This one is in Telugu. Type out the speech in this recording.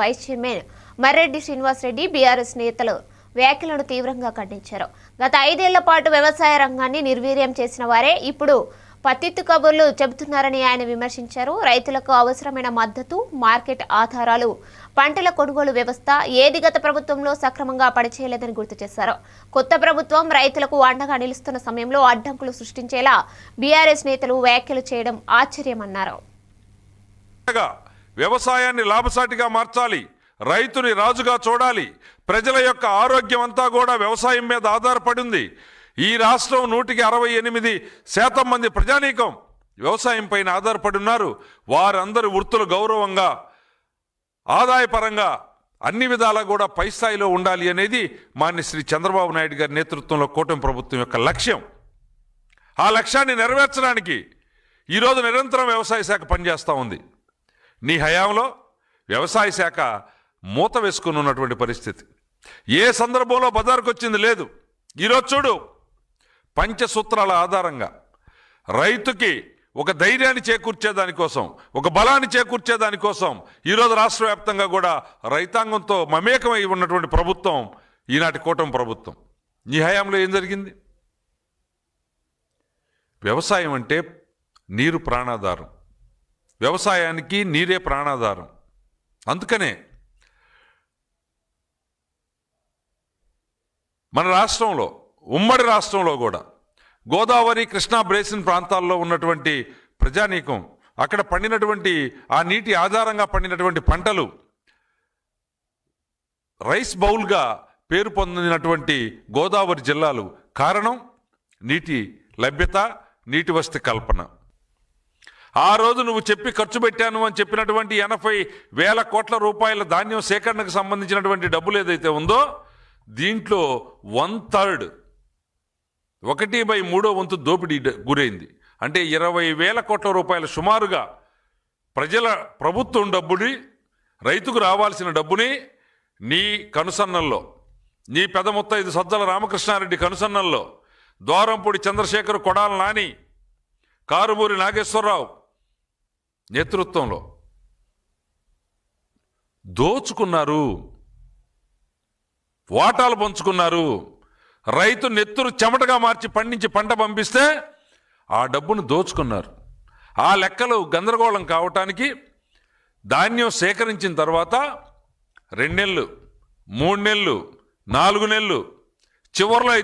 Vice chairman Marreddy Srinivasa Reddy BRS నేతలు వ్యాఖ్యలను తీవ్రంగా ఖండించారు. గత ఐదేళ్ళ పాటు వ్యవసాయ రంగాన్ని నిర్వీర్యం చేసిన వారే ఇప్పుడు పత్తిత్తు కబుర్లు చెబుతున్నారని ఆయన విమర్శించారు. రైతులకు అవసరమైన మద్దతు మార్కెట్ ఆధారాలు పంటల కొనుగోలు వ్యవస్థ ఏది గత ప్రభుత్వంలో సక్రమంగా పనిచేయలేదని గుర్తు చేశారు. కొత్త ప్రభుత్వం రైతులకు అండగా నిలుస్తున్న సమయంలో అడ్డంకులు సృష్టించేలా బీఆర్ఎస్ నేతలు వ్యాఖ్యలు చేయడం ఆశ్చర్యమన్నారు. వ్యవసాయాన్ని లాభసాటిగా మార్చాలి రైతుని రాజుగా చూడాలి ప్రజల యొక్క ఆరోగ్యం అంతా కూడా వ్యవసాయం మీద ఆధారపడి ఉంది ఈ రాష్ట్రం నూటికి అరవై ఎనిమిది శాతం మంది ప్రజానీకం వ్యవసాయం పైన ఆధారపడి ఉన్నారు వారందరి వృత్తులు గౌరవంగా ఆదాయపరంగా అన్ని విధాలా కూడా పై స్థాయిలో ఉండాలి అనేది మాన్య శ్రీ చంద్రబాబు నాయుడు గారి నేతృత్వంలో కూటమి ప్రభుత్వం యొక్క లక్ష్యం. ఆ లక్ష్యాన్ని నెరవేర్చడానికి ఈరోజు నిరంతరం వ్యవసాయ శాఖ పనిచేస్తూ ఉంది. నీ హయాంలో వ్యవసాయ శాఖ మూత వేసుకుని ఉన్నటువంటి పరిస్థితి. ఏ సందర్భంలో బజార్కు వచ్చింది లేదు. ఈరోజు చూడు పంచసూత్రాల ఆధారంగా రైతుకి ఒక ధైర్యాన్ని చేకూర్చేదానికోసం ఒక బలాన్ని చేకూర్చేదానికోసం ఈరోజు రాష్ట్ర వ్యాప్తంగా కూడా రైతాంగంతో మమేకమై ఉన్నటువంటి ప్రభుత్వం ఈనాటి కూటమి ప్రభుత్వం. ఈ హయాంలో ఏం జరిగింది? వ్యవసాయం అంటే నీరు ప్రాణాధారం. వ్యవసాయానికి నీరే ప్రాణాధారం. అందుకనే మన రాష్ట్రంలో ఉమ్మడి రాష్ట్రంలో కూడా గోదావరి కృష్ణా బ్రేసిన్ ప్రాంతాల్లో ఉన్నటువంటి ప్రజానీకం అక్కడ పండినటువంటి ఆ నీటి ఆధారంగా పండినటువంటి పంటలు రైస్ బౌల్గా పేరు పొందినటువంటి గోదావరి జిల్లాలు కారణం నీటి లభ్యత నీటి వసతి కల్పన. ఆ రోజు నువ్వు చెప్పి ఖర్చు పెట్టాను అని చెప్పినటువంటి ఎనభై వేల కోట్ల రూపాయల ధాన్యం సేకరణకు సంబంధించినటువంటి డబ్బులు ఏదైతే ఉందో దీంట్లో వన్ థర్డ్ ఒకటి బై మూడో వంతు దోపిడీ గురైంది. అంటే ఇరవై వేల కోట్ల రూపాయల సుమారుగా ప్రజల ప్రభుత్వం డబ్బుని రైతుకు రావాల్సిన డబ్బుని నీ కనుసన్నల్లో నీ పెద ముత్తైదు సజ్జల రామకృష్ణారెడ్డి కనుసన్నల్లో ద్వారంపూడి చంద్రశేఖర్ కొడాల నాని కారుమూరి నాగేశ్వరరావు నేతృత్వంలో. దోచుకున్నారు. వాటాలు పంచుకున్నారు. రైతు నెత్తురు చెమటగా మార్చి పండించి పంట పంపిస్తే ఆ డబ్బును దోచుకున్నారు. ఆ లెక్కలు గందరగోళం కావటానికి ధాన్యం సేకరించిన తర్వాత రెండు నెలలు మూడు నెలలు నాలుగు నెలలు చివరిలో